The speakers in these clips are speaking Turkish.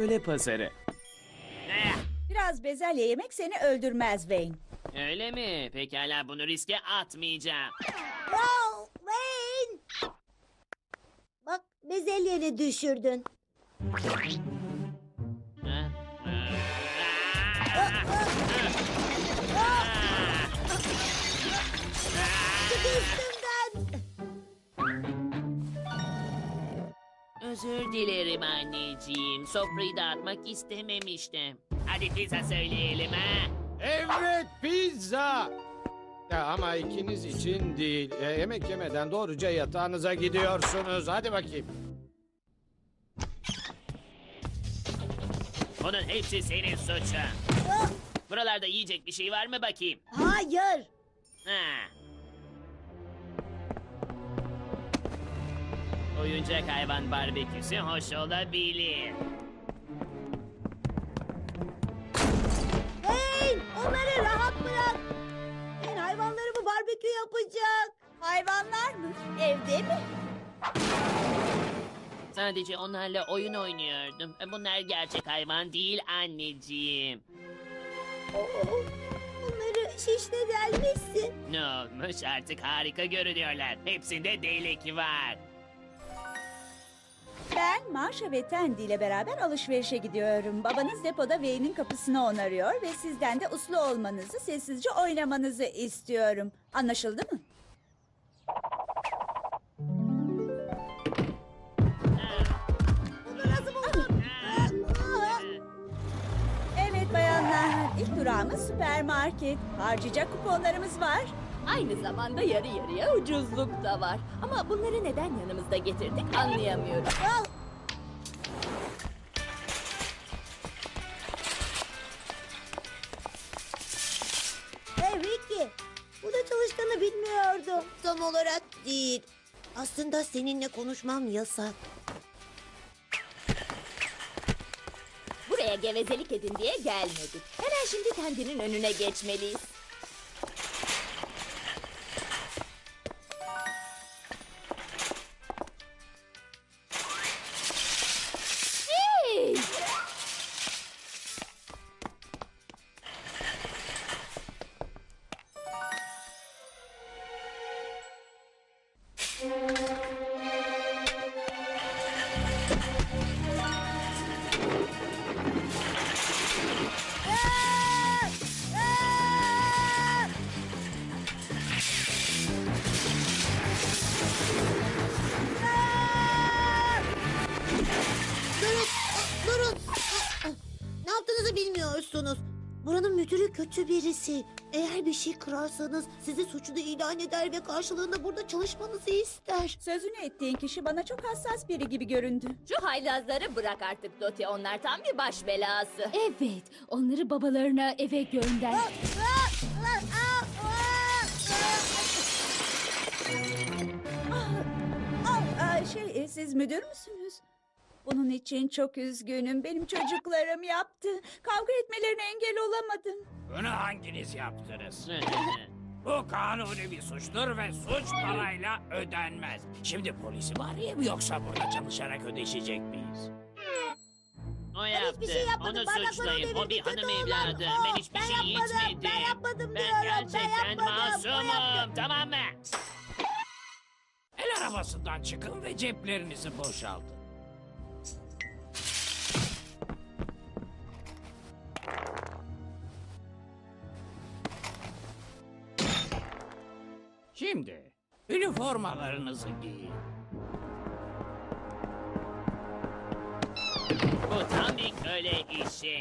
Köle pazarı. Biraz bezelye yemek seni öldürmez Wayne. öyle mi? Pekala bunu riske atmayacağım. Wow, Wayne! Bak bezelyeni düşürdün. Ha? Özür dilerim anneciğim. Sofrayı dağıtmak istememiştim. Hadi pizza söyleyelim ha. Evet pizza. Ya ama ikiniz için değil. E, yemek yemeden doğruca yatağınıza gidiyorsunuz. Hadi bakayım. Bunun hepsi senin suçun. Buralarda yiyecek bir şey var mı bakayım? Hayır. Ha. Oyuncak hayvan barbeküsü hoş olabilir. Wayne onları rahat bırak. Wayne hayvanlarımı barbekü yapacak. Hayvanlar mı? Evde mi? Sadece onlarla oyun oynuyordum. Bunlar gerçek hayvan değil anneciğim. Oo, Bunları şişle delmişsin. Ne olmuş artık harika görünüyorlar. Hepsinde delik var. Ben Marsha ve Tandy ile beraber alışverişe gidiyorum. Babanız depoda Wayne'in kapısını onarıyor ve sizden de uslu olmanızı, sessizce oynamanızı istiyorum. Anlaşıldı mı? Evet bayanlar, ilk durağımız süpermarket. Harcayacak kuponlarımız var. Aynı zamanda yarı yarıya ucuzluk da var. Ama bunları neden yanımızda getirdik anlayamıyorum. ah. Bilmiyordum. Tam olarak değil. Aslında seninle konuşmam yasak. Buraya gevezelik edin diye gelmedik. Hemen şimdi kendinin önüne geçmeliyiz. Kötü birisi. Eğer bir şey kırarsanız sizi suçlu ilan eder ve karşılığında burada çalışmanızı ister. Sözünü ettiğin kişi bana çok hassas biri gibi göründü. Şu haylazları bırak artık Doti. Onlar tam bir baş belası. Evet, onları babalarına eve gönder. Ah, ah, ah. Aa, şey, e, siz müdür müsünüz? Bunun için çok üzgünüm. Benim çocuklarım yaptı. Kavga etmelerine engel olamadım. Bunu hanginiz yaptınız? Bu kanuni bir suçtur ve suç parayla ödenmez. Şimdi polisi mi arayayım yoksa burada çalışarak ödeşecek miyiz? O yaptı. hiçbir şey yapmadım. Onu Bardakları suçlayın. O devirdi, bir kötü hanım olan evladı. o. Ben hiçbir Ben şey yapmadım, içmedim. ben yapmadım Ben diyorum, ben gerçekten yapmadım, o masumum. yaptı. Tamam mı? El arabasından çıkın ve ceplerinizi boşaltın. Şimdi üniformalarınızı giyin. Bu tam bir köle işi.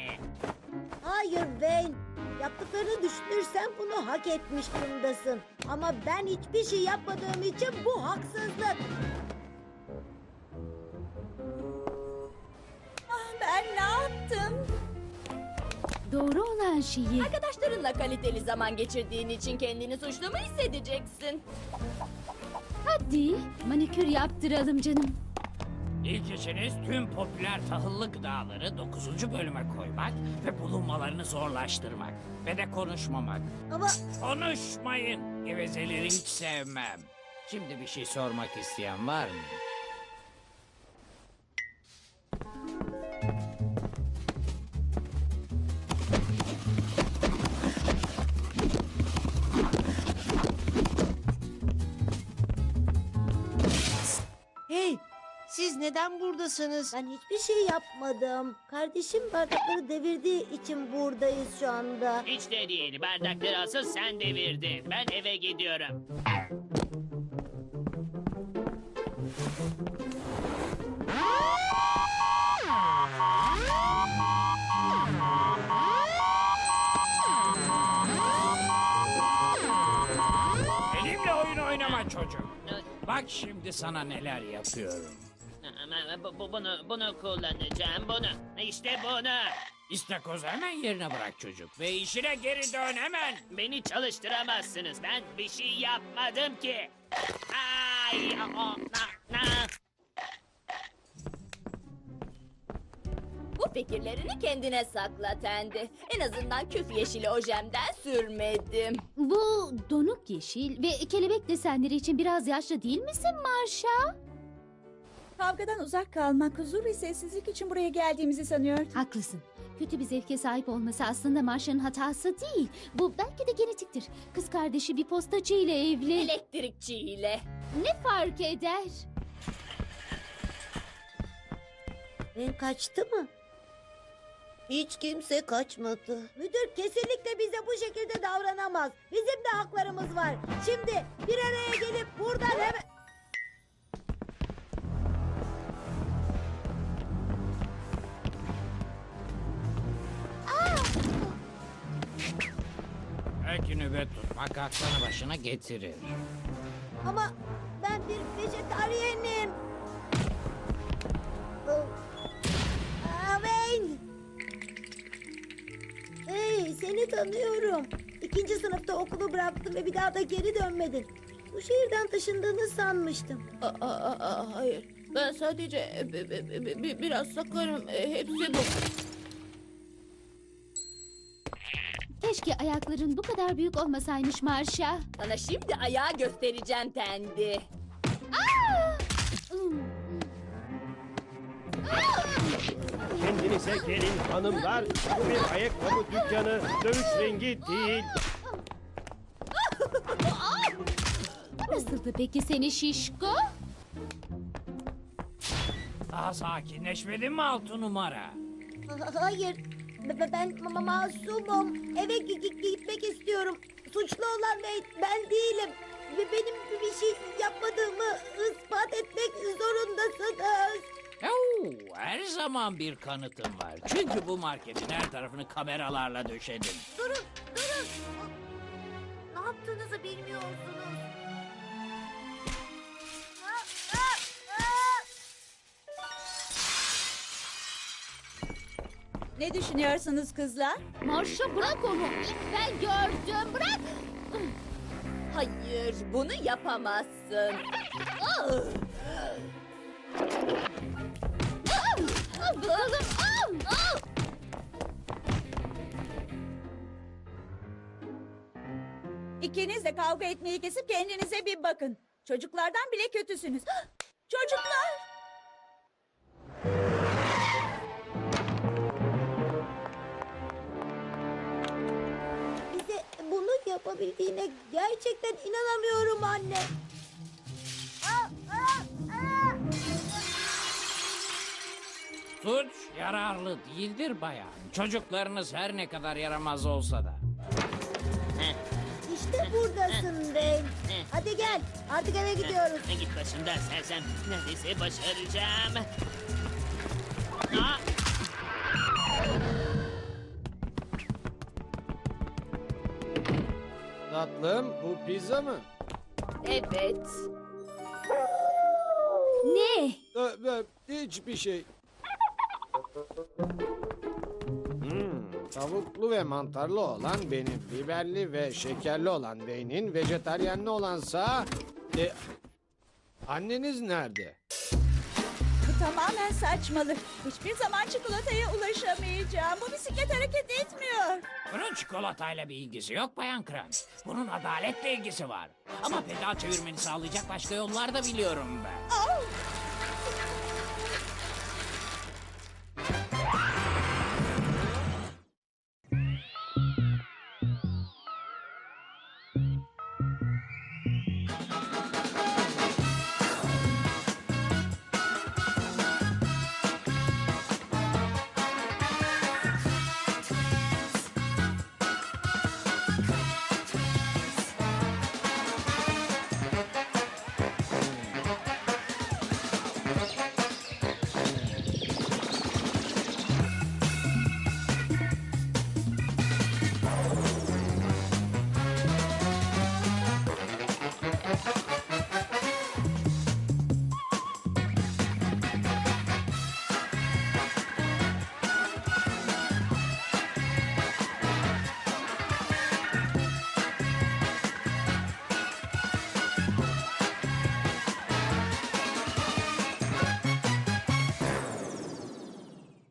Hayır Wayne. Yaptıklarını düşünürsen bunu hak etmiş durumdasın. Ama ben hiçbir şey yapmadığım için bu haksızlık. Doğru olan şeyi. Arkadaşlarınla kaliteli zaman geçirdiğin için kendini suçlu mu hissedeceksin? Hadi manikür yaptıralım canım. İlk işiniz tüm popüler tahıllı gıdaları 9. bölüme koymak ve bulunmalarını zorlaştırmak. Ve de konuşmamak. Ama Konuşmayın. Gevezeleri hiç sevmem. Şimdi bir şey sormak isteyen var mı? Siz neden buradasınız? Ben hiçbir şey yapmadım. Kardeşim bardakları devirdiği için buradayız şu anda. Hiç de değil. Bardakları asıl sen devirdin. Ben eve gidiyorum. Şimdi sana neler yapıyorum. Ama bu, bu- bunu bunu kullanacağım. Bunu. İşte bunu. İstakozu hemen yerine bırak çocuk ve işine geri dön hemen. Beni çalıştıramazsınız. Ben bir şey yapmadım ki. Ay, o, na, na. Bu fikirlerini kendine sakla Tendi. En azından küf yeşili ojemden sürmedim. Bu donuk yeşil ve kelebek desenleri için biraz yaşlı değil misin Marşa? Kavgadan uzak kalmak, huzur ve sessizlik için buraya geldiğimizi sanıyordum. Haklısın. Kötü bir zevke sahip olması aslında Marşa'nın hatası değil. Bu belki de genetiktir. Kız kardeşi bir postacı ile evli. Elektrikçiyle. Ne fark eder? Ben kaçtı mı? Hiç kimse kaçmadı. Müdür kesinlikle bize bu şekilde davranamaz. Bizim de haklarımız var. Şimdi bir araya gelip buradan hemen... Belki nöbet tutmak aklını başına getirir. Ama ben bir vejetaryenim. Oh. Aa! Hey seni tanıyorum. İkinci sınıfta okulu bıraktın ve bir daha da geri dönmedin. Bu şehirden taşındığını sanmıştım. Aa, aa, aa, hayır. Ben sadece e, bi- bi- bi- bi- biraz sakarım. E, Hepsi bu. Keşke ayakların bu kadar büyük olmasaymış Marşa. Sana şimdi ayağı göstereceğim Tendi. Hmm. Kendinize gelin hanımlar. Bu bir ayakkabı dükkanı, dövüş ringi değil. Nasıldı peki seni şişko? Daha sakinleşmedin mi altı numara? Ha- Hayır. Be- be- Ben ma- ma- masumum. Eve gi- gi- gitmek istiyorum. Suçlu olan ben, ben değilim. Ve benim bir şey her zaman bir kanıtım var. Çünkü bu marketin her tarafını kameralarla döşedim. Durun, durun. Ne yaptığınızı bilmiyorsunuz. Aa, aa, aa! Ne düşünüyorsunuz kızlar? Marşa bırak onu. İlk ben gördüm. Bırak. Hayır, bunu yapamazsın. Ah! İkiniz de kavga etmeyi kesip kendinize bir bakın. Çocuklardan bile kötüsünüz. Çocuklar! Bize bunu yapabildiğine gerçekten inanamıyorum anne. Suç yararlı değildir bayan. Çocuklarınız her ne kadar yaramaz olsa da. İşte buradasın Bey. Hadi gel. Artık eve gidiyoruz. Ne git başımdan sersem. Neredeyse başaracağım. Aa, Tatlım bu pizza mı? Evet. Ne? Ö, hiçbir şey. Hmm, tavuklu ve mantarlı olan benim. Biberli ve şekerli olan beynin. Vejetaryenli olansa... E, anneniz nerede? Bu tamamen saçmalık. Hiçbir zaman çikolataya ulaşamayacağım. Bu bisiklet hareket etmiyor. Bunun çikolatayla bir ilgisi yok Bayan Krem. Bunun adaletle ilgisi var. Ama pedal çevirmeni sağlayacak başka yollar da biliyorum ben. Au!